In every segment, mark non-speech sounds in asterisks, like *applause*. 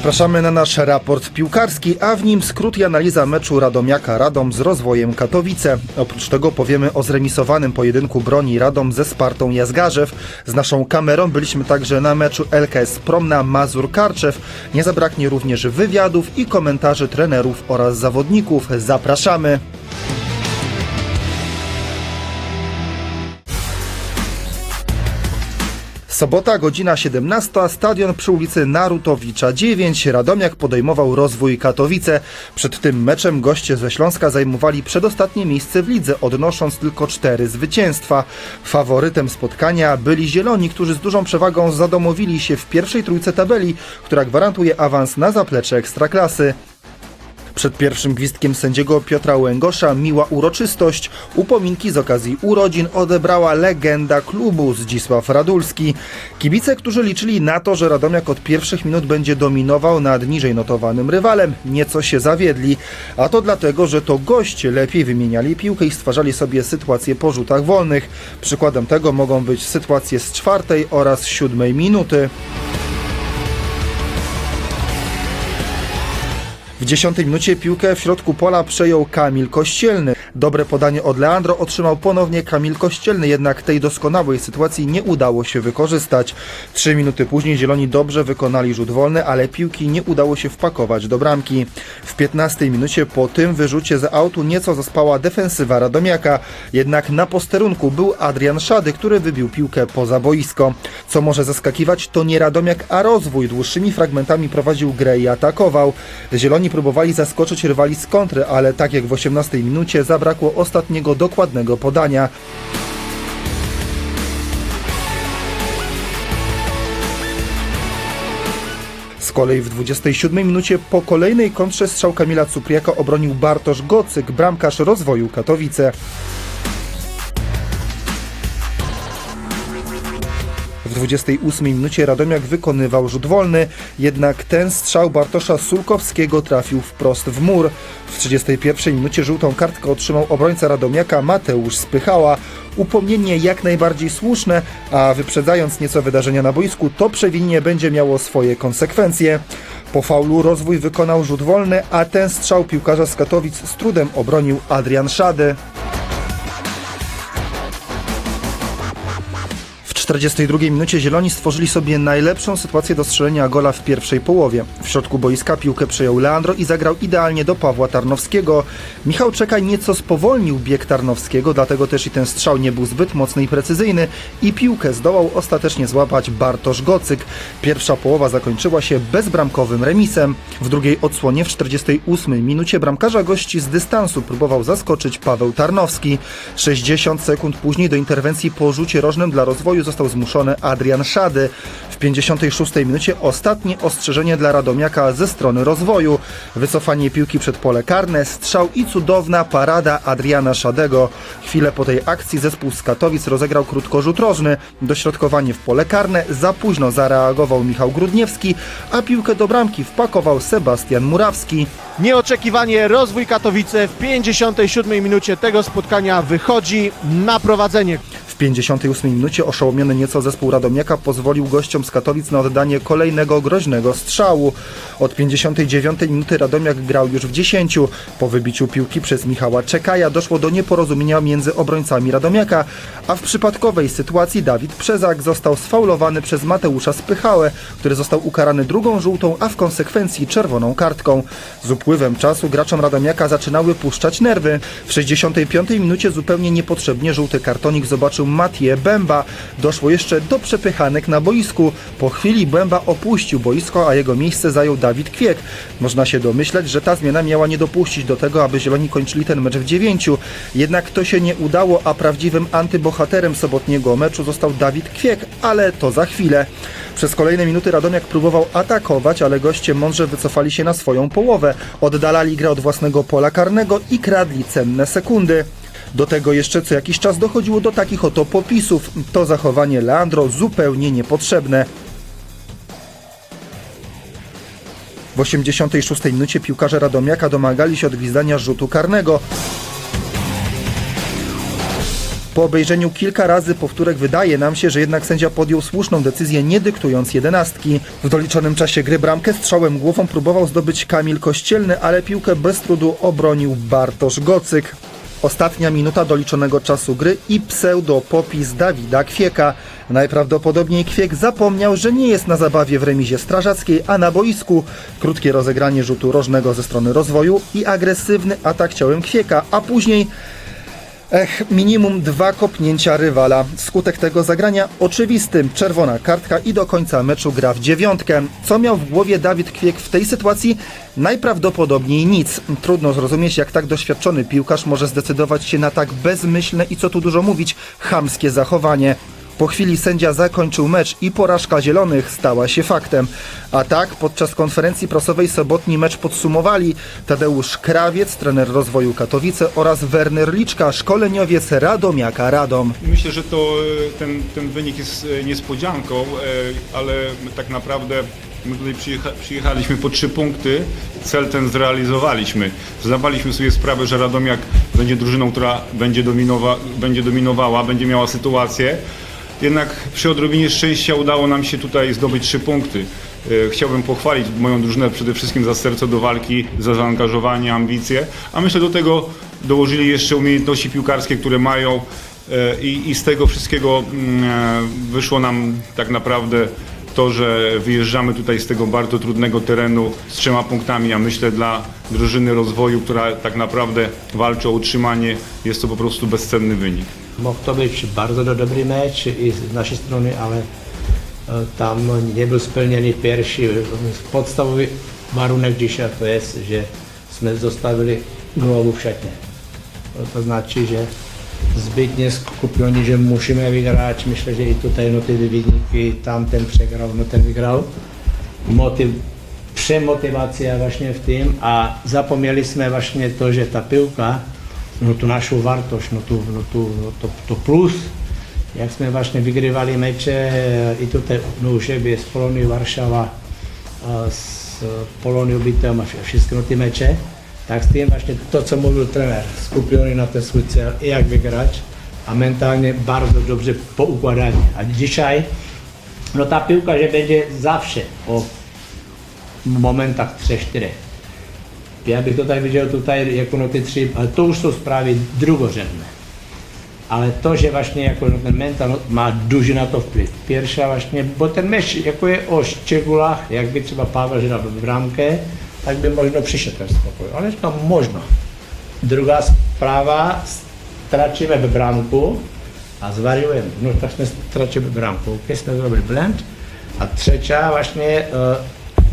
Zapraszamy na nasz raport piłkarski, a w nim skrót i analiza meczu Radomiaka Radom z rozwojem Katowice. Oprócz tego powiemy o zremisowanym pojedynku broni Radom ze Spartą Jazgarzew. Z naszą kamerą byliśmy także na meczu LKS Promna Mazur Karczew. Nie zabraknie również wywiadów i komentarzy trenerów oraz zawodników. Zapraszamy! Sobota, godzina 17, stadion przy ulicy Narutowicza 9. Radomiak podejmował rozwój Katowice. Przed tym meczem goście ze Śląska zajmowali przedostatnie miejsce w lidze, odnosząc tylko cztery zwycięstwa. Faworytem spotkania byli Zieloni, którzy z dużą przewagą zadomowili się w pierwszej trójce tabeli, która gwarantuje awans na zaplecze Ekstraklasy. Przed pierwszym gwizdkiem sędziego Piotra Łęgosza miła uroczystość. Upominki z okazji urodzin odebrała legenda klubu Zdzisław Radulski. Kibice, którzy liczyli na to, że Radomiak od pierwszych minut będzie dominował nad niżej notowanym rywalem, nieco się zawiedli. A to dlatego, że to goście lepiej wymieniali piłkę i stwarzali sobie sytuacje po rzutach wolnych. Przykładem tego mogą być sytuacje z czwartej oraz siódmej minuty. W dziesiątej minucie piłkę w środku pola przejął Kamil Kościelny. Dobre podanie od Leandro otrzymał ponownie Kamil Kościelny, jednak tej doskonałej sytuacji nie udało się wykorzystać. Trzy minuty później Zieloni dobrze wykonali rzut wolny, ale piłki nie udało się wpakować do bramki. W 15 minucie po tym wyrzucie z autu nieco zaspała defensywa Radomiaka, jednak na posterunku był Adrian Szady, który wybił piłkę poza boisko. Co może zaskakiwać, to nie Radomiak, a rozwój dłuższymi fragmentami prowadził grę i atakował. Zieloni próbowali zaskoczyć rywali z kontry, ale tak jak w 18 minucie zabrakło ostatniego dokładnego podania. Z kolei w 27 minucie po kolejnej kontrze strzał Kamila Cupriaka obronił Bartosz Gocyk, bramkarz rozwoju Katowice. W 28 minucie Radomiak wykonywał rzut wolny, jednak ten strzał Bartosza Sulkowskiego trafił wprost w mur. W 31 minucie żółtą kartkę otrzymał obrońca Radomiaka Mateusz Spychała. Upomnienie jak najbardziej słuszne, a wyprzedzając nieco wydarzenia na boisku, to przewinienie będzie miało swoje konsekwencje. Po faulu rozwój wykonał rzut wolny, a ten strzał piłkarza z Katowic z trudem obronił Adrian Szady. 42 minucie Zieloni stworzyli sobie najlepszą sytuację do strzelenia gola w pierwszej połowie. W środku boiska piłkę przejął Leandro i zagrał idealnie do Pawła Tarnowskiego. Michał Czekaj nieco spowolnił bieg Tarnowskiego, dlatego też i ten strzał nie był zbyt mocny i precyzyjny i piłkę zdołał ostatecznie złapać Bartosz Gocyk. Pierwsza połowa zakończyła się bezbramkowym remisem. W drugiej odsłonie w 48 minucie bramkarza gości z dystansu próbował zaskoczyć Paweł Tarnowski. 60 sekund później do interwencji po rzucie rożnym dla rozwoju został zmuszony Adrian Szady. W 56 minucie ostatnie ostrzeżenie dla Radomiaka ze strony rozwoju. Wycofanie piłki przed pole karne, strzał i cudowna parada Adriana Szadego. Chwilę po tej akcji zespół z Katowic rozegrał krótkorzut rożny. Dośrodkowanie w pole karne, za późno zareagował Michał Grudniewski, a piłkę do bramki wpakował Sebastian Murawski. Nieoczekiwanie rozwój Katowice w 57 minucie tego spotkania wychodzi na prowadzenie. W 58 minucie oszołomiony nieco zespół Radomiaka pozwolił gościom z Katowic na oddanie kolejnego groźnego strzału. Od 59 minuty Radomiak grał już w 10. Po wybiciu piłki przez Michała Czekaja doszło do nieporozumienia między obrońcami Radomiaka, a w przypadkowej sytuacji Dawid Przezak został sfaulowany przez Mateusza Spychałę, który został ukarany drugą żółtą, a w konsekwencji czerwoną kartką. Z upływem czasu graczom Radomiaka zaczynały puszczać nerwy. W 65 minucie zupełnie niepotrzebnie żółty kartonik zobaczył Mathieu Bęba. Doszło jeszcze do przepychanek na boisku. Po chwili Bęba opuścił boisko, a jego miejsce zajął Dawid Kwiek. Można się domyśleć, że ta zmiana miała nie dopuścić do tego, aby Zieloni kończyli ten mecz w dziewięciu. Jednak to się nie udało, a prawdziwym antybohaterem sobotniego meczu został Dawid Kwiek, ale to za chwilę. Przez kolejne minuty Radomiak próbował atakować, ale goście mądrze wycofali się na swoją połowę. Oddalali grę od własnego pola karnego i kradli cenne sekundy. Do tego jeszcze co jakiś czas dochodziło do takich oto popisów. To zachowanie Leandro zupełnie niepotrzebne. W 86 minucie piłkarze Radomiaka domagali się odgwizdania rzutu karnego. Po obejrzeniu kilka razy powtórek wydaje nam się, że jednak sędzia podjął słuszną decyzję, nie dyktując jedenastki. W doliczonym czasie gry bramkę strzałem głową próbował zdobyć Kamil Kościelny, ale piłkę bez trudu obronił Bartosz Gocyk. Ostatnia minuta doliczonego czasu gry i pseudo-popis Dawida Kwieka. Najprawdopodobniej Kwiek zapomniał, że nie jest na zabawie w remizie strażackiej, a na boisku. Krótkie rozegranie rzutu rożnego ze strony rozwoju i agresywny atak ciałem Kwieka, a później Ech, minimum dwa kopnięcia rywala. Skutek tego zagrania oczywistym. Czerwona kartka i do końca meczu gra w dziewiątkę. Co miał w głowie Dawid Kwiek w tej sytuacji? Najprawdopodobniej nic. Trudno zrozumieć, jak tak doświadczony piłkarz może zdecydować się na tak bezmyślne i co tu dużo mówić, chamskie zachowanie. Po chwili sędzia zakończył mecz i porażka zielonych stała się faktem. A tak podczas konferencji prasowej sobotni mecz podsumowali Tadeusz Krawiec, trener rozwoju Katowice oraz Werner Liczka, szkoleniowiec Radomiaka Radom. Myślę, że to e, ten, ten wynik jest e, niespodzianką, e, ale tak naprawdę my tutaj przyjecha, przyjechaliśmy po trzy punkty, cel ten zrealizowaliśmy. Zdawaliśmy sobie sprawę, że Radomiak będzie drużyną, która będzie, dominowa, będzie dominowała, będzie miała sytuację. Jednak przy odrobinie szczęścia udało nam się tutaj zdobyć trzy punkty. E, Chciałbym pochwalić moją drużynę przede wszystkim za serce do walki, za zaangażowanie, ambicje, a myślę do tego dołożyli jeszcze umiejętności piłkarskie, które mają E, I, I z tego wszystkiego mm, e, wyszło nam tak naprawdę to, że wyjeżdżamy tutaj z tego bardzo trudnego terenu z trzema punktami, a myślę dla drużyny rozwoju, która tak naprawdę walczy o utrzymanie, jest to po prostu bezcenny wynik. Mohl to být bardzo do- dobrý meč i z naší strany, ale e, tam nebyl splněný pierwszy podstavový varunek dzisiaj to jest, že jsme zostawili głowu w šatně. To znaczy, že zbytně skupioni, že musíme vyhrát. Myślę, že i tutaj no ty wywniki, tam ten przegrał, no ten wygrał. Motyw, przemotywacja właśnie w tym, a zapomnieliśmy właśnie to, że ta piłka, no tu naszą wartość, no tu, no tu no to, to plus, jak jsme właśnie wygrywali mecze i tutaj no, u siebie z Polonią Warszawa, a z Polonią Bytom a vše- wszystkie no, ty mecze, tak z tym właśnie to, co mówił trener, skupiony na ten swój cel i jak wygrać, a mentalnie bardzo dobrze poukładani. A dzisiaj, no ta piłka, że będzie zawsze o momentach 3-4. Ja bych tutaj widział tutaj jako no te trzy, ale to już są sprawy drugorzędne. Ale to, że właśnie jako no ten mental no, ma duży na to wpływ. Pierwsza właśnie, bo ten mecz jako je o szczegółach, jakby trzeba Paweł żera w bramkę, tak by można przyszedł ten spokój. Ale to można. Druga sprawa, stracimy w bramku, a zwariujemy. No tak jsme stracili bramku, keď jsme zrobili blend. A trzecia właśnie e,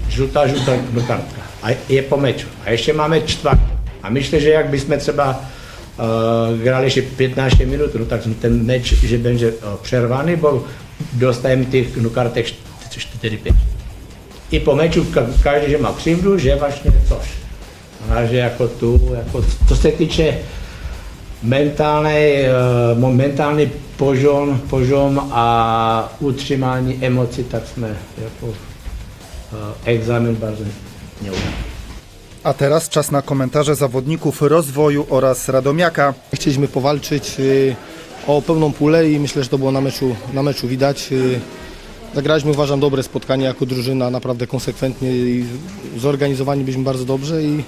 żółta, żółta no, kartka. A je po meczu. A jeszcze mamy czwartą. A myślę, że jakbyśmy trzeba e, grali jeszcze 15 minut, no tak ten mecz, że będzie e, przerwany, bo dostajemy tych no, kartek 4-5. I po meczu ka- każdy, że ma krzywdu, że właśnie coś. Na razie jako tu, jako, co se týče mentálnej, eh, mo- mentálny poziom, poziom a utrzymanie emocji, tak jsme jako eh, egzamin bardzo nieudany. A teraz czas na komentarze zawodników rozwoju oraz Radomiaka. Chcieliśmy powalczyć y, o pełną pulę i myślę, że to było na meczu, na meczu widać. Y, Zagraliśmy uważam dobre spotkanie jako drużyna, naprawdę konsekwentnie i zorganizowani byliśmy bardzo dobrze i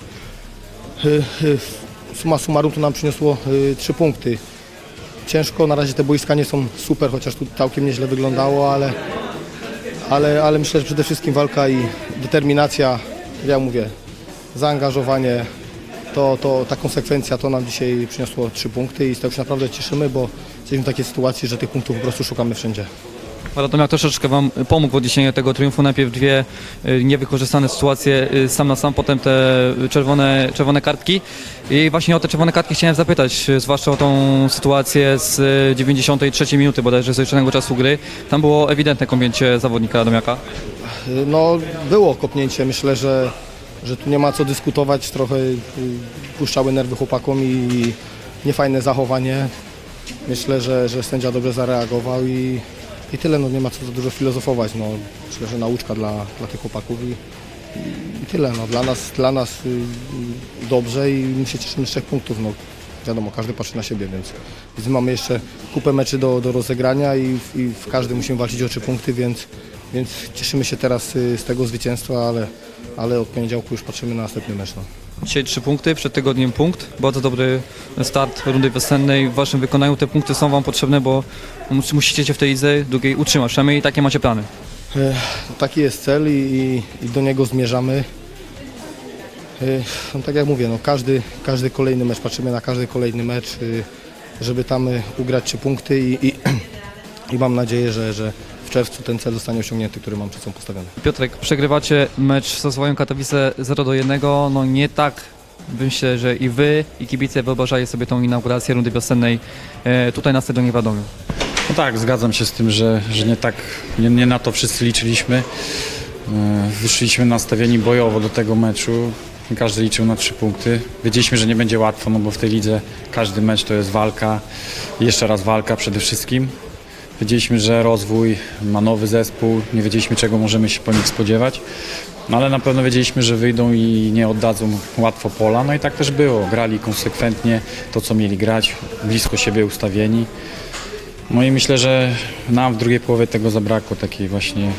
y, summa summarum to nam przyniosło trzy punkty. Ciężko, na razie te boiska nie są super, chociaż tu całkiem nieźle wyglądało, ale, ale, ale myślę, że przede wszystkim walka i determinacja, jak ja mówię, zaangażowanie, to, to ta konsekwencja to nam dzisiaj przyniosło trzy punkty i z tego się naprawdę cieszymy, bo jesteśmy w takiej sytuacji, że tych punktów po prostu szukamy wszędzie. Radomiak troszeczkę Wam pomógł w odniesieniu tego triumfu. Najpierw dwie y, niewykorzystane sytuacje y, sam na sam, potem te czerwone, czerwone kartki. I właśnie o te czerwone kartki chciałem zapytać, y, zwłaszcza o tą sytuację z y, 93 minuty bodajże z zaliczonego czasu gry. Tam było ewidentne kąpięcie zawodnika Radomiaka. No było kopnięcie, myślę, że, że tu nie ma co dyskutować, trochę y, puszczały nerwy chłopakom i niefajne zachowanie. Myślę, że, że sędzia dobrze zareagował i, i tyle, no nie ma co za dużo filozofować, no. Myślę, że nauczka dla, dla tych chłopaków i, i tyle, no. Dla nas, dla nas y, y, dobrze i my się cieszymy z trzech punktów, no. Wiadomo, każdy patrzy na siebie, więc, więc mamy jeszcze kupę meczy do, do rozegrania i, i w każdym musimy walczyć o trzy punkty, więc, więc cieszymy się teraz y, z tego zwycięstwa, ale, ale od poniedziałku już patrzymy na następny mecz. No. Dzisiaj trzy punkty, przed tygodniem punkt. Bardzo dobry start rundy wiosennej. W waszym wykonaniu te punkty są wam potrzebne, bo mus- musicie się w tej lidze drugiej utrzymać. Przynajmniej takie macie plany. Taki jest cel i, i, i do niego zmierzamy. Y, No, tak jak mówię, no, każdy, każdy kolejny mecz, patrzymy na każdy kolejny mecz, y, żeby tam y, ugrać trzy punkty i, i, *clears throat* i mam nadzieję, że, że w czerwcu ten cel zostanie osiągnięty, który mam przed sobą postawiony. Piotrek, przegrywacie mecz z Zwojem Katowice 0 do 1. No nie tak myślę, że i wy, i kibice wyobrażali sobie tą inaugurację rundy wiosennej e, tutaj na stadionie w Radomiu. No tak, zgadzam się z tym, że, że nie tak, nie, nie na to wszyscy liczyliśmy. E, Wyszliśmy nastawieni bojowo do tego meczu. Każdy liczył na trzy punkty. Wiedzieliśmy, że nie będzie łatwo, no bo w tej lidze każdy mecz to jest walka. Jeszcze raz walka przede wszystkim. Wiedzieliśmy, że rozwój ma nowy zespół, nie wiedzieliśmy czego możemy się po nich spodziewać. No ale na pewno wiedzieliśmy, że wyjdą i nie oddadzą łatwo pola. No i tak też było. Grali konsekwentnie to, co mieli grać, blisko siebie ustawieni. No i myślę, że nam w drugiej połowie tego zabrakło, takiej właśnie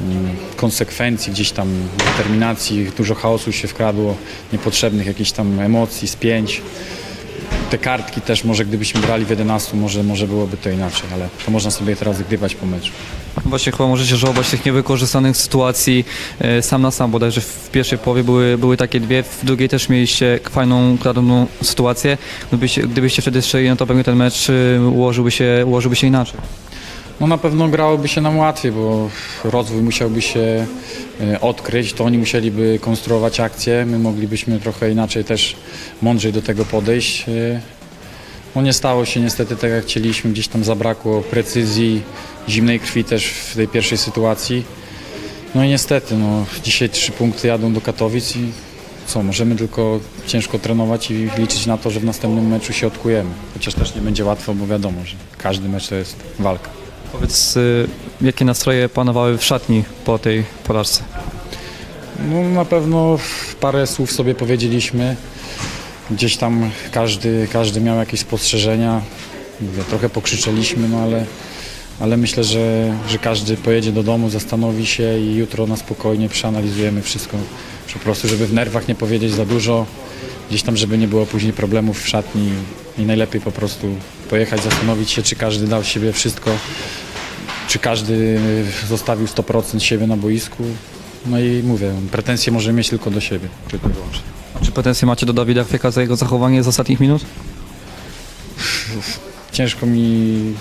mm, konsekwencji, gdzieś tam determinacji, dużo chaosu się wkradło, niepotrzebnych jakichś tam emocji, spięć. Te kartki też, może gdybyśmy grali w 11, może, może byłoby to inaczej, ale to można sobie teraz grywać po meczu. Właśnie chyba możecie żałować tych niewykorzystanych sytuacji e, sam na sam, bodajże w pierwszej połowie były, były takie dwie, w drugiej też mieliście fajną, klarowną sytuację. Gdybyście, gdybyście wtedy strzeli, no to pewnie ten mecz e, ułożyłby się, ułożyłby się inaczej. No na pewno grałoby się nam łatwiej, bo rozwój musiałby się e, odkryć, to oni musieliby konstruować akcje, my moglibyśmy trochę inaczej też mądrzej do tego podejść. E, No nie stało się niestety tak jak chcieliśmy, gdzieś tam zabrakło precyzji, zimnej krwi też w tej pierwszej sytuacji. No i niestety, no, dzisiaj trzy punkty jadą do Katowic i co, możemy tylko ciężko trenować i liczyć na to, że w następnym meczu się odkujemy. Chociaż też nie będzie łatwo, bo wiadomo, że każdy mecz to jest walka. Powiedz, e, jakie nastroje panowały w szatni po tej porażce? No na pewno parę słów sobie powiedzieliśmy. Gdzieś tam każdy, każdy miał jakieś spostrzeżenia. Mówię, trochę pokrzyczeliśmy, no ale, ale myślę, że, że każdy pojedzie do domu, zastanowi się i jutro na spokojnie przeanalizujemy wszystko. Po prostu, żeby w nerwach nie powiedzieć za dużo, gdzieś tam, żeby nie było później problemów w szatni i najlepiej po prostu pojechać, zastanowić się, czy każdy dał siebie wszystko, czy każdy zostawił 100% siebie na boisku. No i mówię, pretensje możemy mieć tylko do siebie, tylko i wyłącznie. Czy pretensje macie do Dawida Kwieka za jego zachowanie z ostatnich minut? Ciężko mi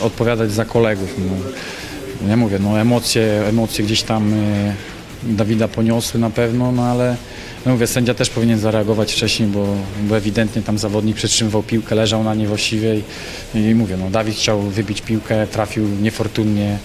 odpowiadać za kolegów. No. Ja mówię, no emocje, emocje gdzieś tam e, Dawida poniosły na pewno, no ale no mówię, sędzia też powinien zareagować wcześniej, bo, bo ewidentnie tam zawodnik przetrzymywał piłkę, leżał na niej właściwie i, i mówię, no Dawid chciał wybić piłkę, trafił niefortunnie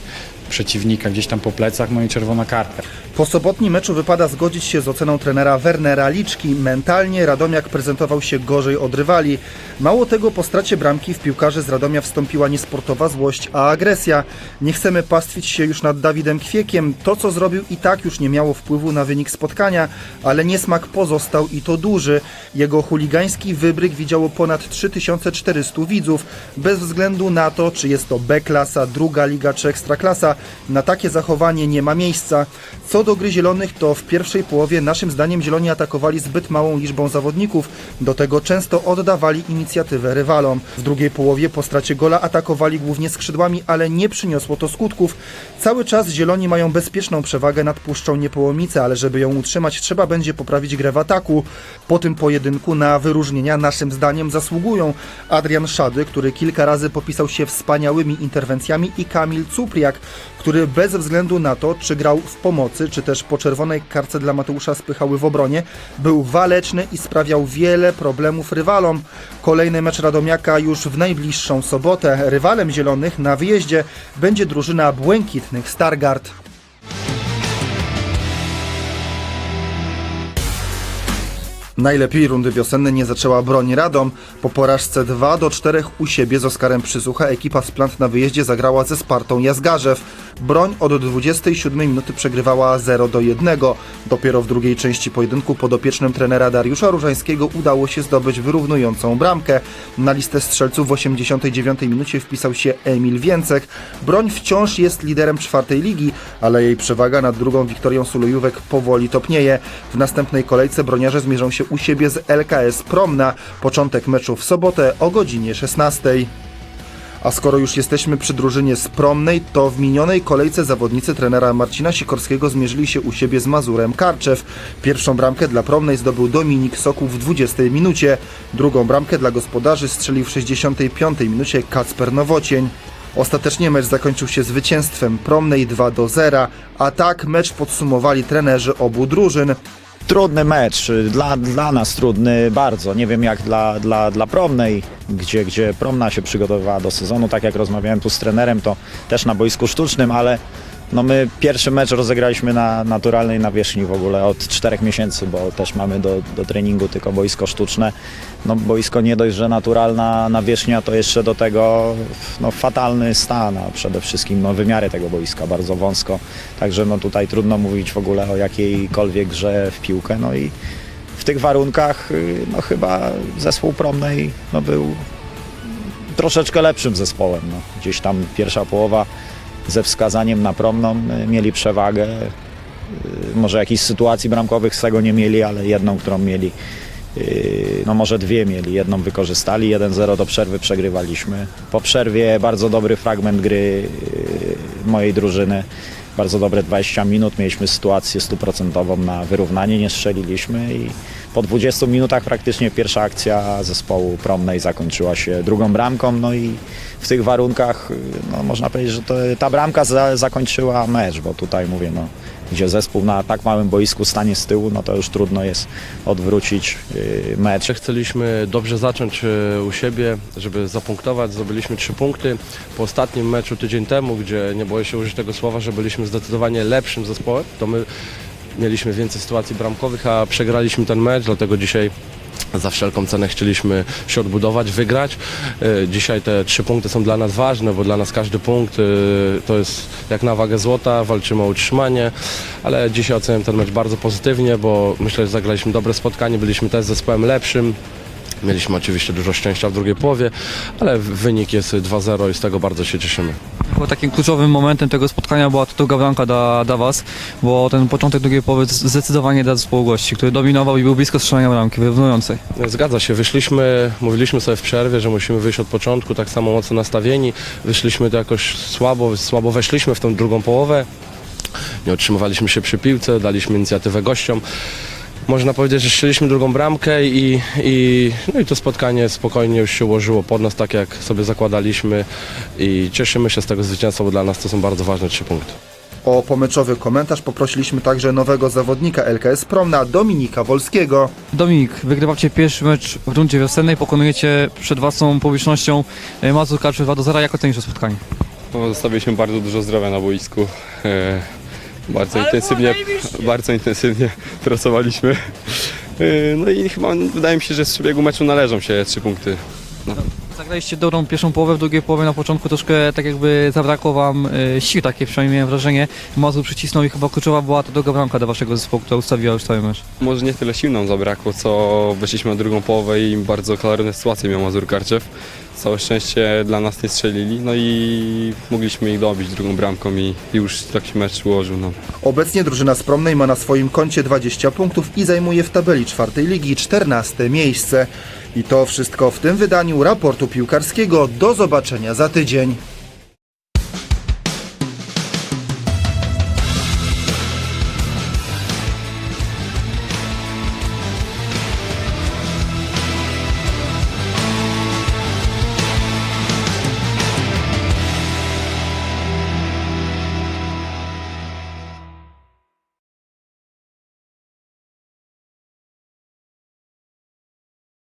przeciwnika gdzieś tam po plecach, no i czerwona kartka. Po sobotnim meczu wypada zgodzić się z oceną trenera Wernera Liczki. Mentalnie Radomiak prezentował się gorzej od rywali. Mało tego, po stracie bramki w piłkarzy z Radomia wstąpiła nie sportowa złość, a agresja. Nie chcemy pastwić się już nad Dawidem Kwiekiem. To, co zrobił i tak już nie miało wpływu na wynik spotkania, ale niesmak pozostał i to duży. Jego chuligański wybryk widziało ponad 3400 widzów. Bez względu na to, czy jest to B-klasa, druga liga czy ekstraklasa, na takie zachowanie nie ma miejsca. Co do gry zielonych, to w pierwszej połowie naszym zdaniem zieloni atakowali zbyt małą liczbą zawodników, do tego często oddawali inicjatywę rywalom. W drugiej połowie po stracie gola atakowali głównie skrzydłami, ale nie przyniosło to skutków. Cały czas zieloni mają bezpieczną przewagę nad Puszczą Niepołomice, ale żeby ją utrzymać trzeba będzie poprawić grę w ataku. Po tym pojedynku na wyróżnienia naszym zdaniem zasługują Adrian Szady, który kilka razy popisał się wspaniałymi interwencjami i Kamil Cupriak, który bez względu na to, czy grał w pomocy, czy też po czerwonej karce dla Mateusza spychały w obronie, był waleczny i sprawiał wiele problemów rywalom. Kolejny mecz Radomiaka już w najbliższą sobotę. Rywalem zielonych na wyjeździe będzie drużyna błękitnych Stargard. Najlepiej rundy wiosenne nie zaczęła broń Radom. Po porażce 2 do 4 u siebie z Oskarem Przysucha ekipa z plant na wyjeździe zagrała ze Spartą Jazgarzew. Broń od 27 minuty przegrywała 0 do 1. Dopiero w drugiej części pojedynku podopiecznym trenera Dariusza Różańskiego udało się zdobyć wyrównującą bramkę. Na listę strzelców w 89 minucie wpisał się Emil Więcek. Broń wciąż jest liderem czwartej ligi, ale jej przewaga nad drugą Wiktorią Sulojówek powoli topnieje. W następnej kolejce broniarze zmierzą się u siebie z LKS Promna. Początek meczu w sobotę o godzinie 16. A skoro już jesteśmy przy drużynie z Promnej, to w minionej kolejce zawodnicy trenera Marcina Sikorskiego zmierzyli się u siebie z Mazurem Karczew. Pierwszą bramkę dla Promnej zdobył Dominik Sokół w 20 minucie. Drugą bramkę dla gospodarzy strzelił w 65 minucie Kacper Nowocień. Ostatecznie mecz zakończył się zwycięstwem Promnej 2 do 0, a tak mecz podsumowali trenerzy obu drużyn. Trudny mecz, dla, dla nas trudny bardzo. Nie wiem jak dla, dla, dla Promnej, gdzie, gdzie Promna się przygotowywała do sezonu. Tak jak rozmawiałem tu z trenerem, to też na boisku sztucznym, ale no my pierwszy mecz rozegraliśmy na naturalnej nawierzchni w ogóle od czterech miesięcy, bo też mamy do, do treningu tylko boisko sztuczne. No boisko nie dość, że naturalna nawierzchnia, to jeszcze do tego no, fatalny stan, a przede wszystkim no, wymiary tego boiska, bardzo wąsko. Także no, tutaj trudno mówić w ogóle o jakiejkolwiek grze w piłkę. No i w tych warunkach no, chyba zespół Promnej no, był troszeczkę lepszym zespołem. No. Gdzieś tam pierwsza połowa ze wskazaniem na Promną y, mieli przewagę. Y, Może jakichś sytuacji bramkowych z tego nie mieli, ale jedną, którą mieli, y, no może dwie mieli. Jedną wykorzystali, 1-0 do przerwy przegrywaliśmy. Po przerwie bardzo dobry fragment gry mojej drużyny. Bardzo dobre 20 minut, mieliśmy sytuację stuprocentową na wyrównanie, nie strzeliliśmy i po 20 minutach praktycznie pierwsza akcja zespołu Promnej zakończyła się drugą bramką, no i w tych warunkach y, no, można powiedzieć, że to, ta bramka za, zakończyła mecz, bo tutaj mówię, no, gdzie zespół na tak małym boisku stanie z tyłu, no to już trudno jest odwrócić y, mecz. Chcieliśmy dobrze zacząć e, u siebie, żeby zapunktować. Zdobyliśmy trzy punkty. Po ostatnim meczu tydzień temu, gdzie nie boję się użyć tego słowa, że byliśmy zdecydowanie lepszym zespołem, to my mieliśmy więcej sytuacji bramkowych, a przegraliśmy ten mecz, dlatego dzisiaj za wszelką cenę chcieliśmy się odbudować, wygrać. E, Dzisiaj te trzy punkty są dla nas ważne, bo dla nas każdy punkt e, to jest jak na wagę złota, walczymy o utrzymanie, ale dzisiaj oceniam ten mecz bardzo pozytywnie, bo myślę, że zagraliśmy dobre spotkanie, byliśmy też zespołem lepszym. Mieliśmy oczywiście dużo szczęścia w drugiej połowie, ale wynik jest 2-0 i z tego bardzo się cieszymy. Chyba takim kluczowym momentem tego spotkania była to druga bramka dla, dla Was, bo ten początek drugiej połowy zdecydowanie dla zespołu gości, który dominował i był blisko strzelania bramki wyrównującej. Zgadza się, wyszliśmy, mówiliśmy sobie w przerwie, że musimy wyjść od początku tak samo mocno nastawieni. Wyszliśmy to jakoś słabo, słabo weszliśmy w tą drugą połowę. Nie otrzymywaliśmy się przy piłce, daliśmy inicjatywę gościom. Można powiedzieć, że strzeliśmy drugą bramkę i, i, no i to spotkanie spokojnie już się ułożyło pod nas, tak jak sobie zakładaliśmy i cieszymy się z tego zwycięstwa, bo dla nas to są bardzo ważne trzy punkty. O pomeczowy komentarz poprosiliśmy także nowego zawodnika LKS Promna, Dominika Wolskiego. Dominik, wygrywacie pierwszy mecz w rundzie wiosennej, pokonujecie przed własną publicznością e, Mazur Karczew 2 do 0. Jak ocenisz to spotkanie? No, Zostawiliśmy bardzo dużo zdrowia na boisku. Bardzo intensywnie, bardzo *laughs* intensywnie pracowaliśmy. E, no i chyba wydaje mi się, że z przebiegu meczu należą się trzy punkty. Zagraliście dobrą pierwszą połowę, w drugiej połowie na początku troszkę tak jakby zabrakło wam e, sił, takie przynajmniej miałem wrażenie. Mazur przycisnął i chyba kluczowa była ta druga bramka do waszego zespołu, która ustawiła już cały mecz. Może nie tyle sił nam zabrakło, co weszliśmy na drugą połowę i bardzo klarowne sytuacje miał Mazur Karczew. Całe szczęście dla nas nie strzelili, no i mogliśmy ich dobić drugą bramką i już tak się mecz ułożył. No. Obecnie drużyna z Promnej ma na swoim koncie 20 punktów i zajmuje w tabeli czwartej ligi 14 miejsce. I to wszystko w tym wydaniu raportu piłkarskiego. Do zobaczenia za tydzień.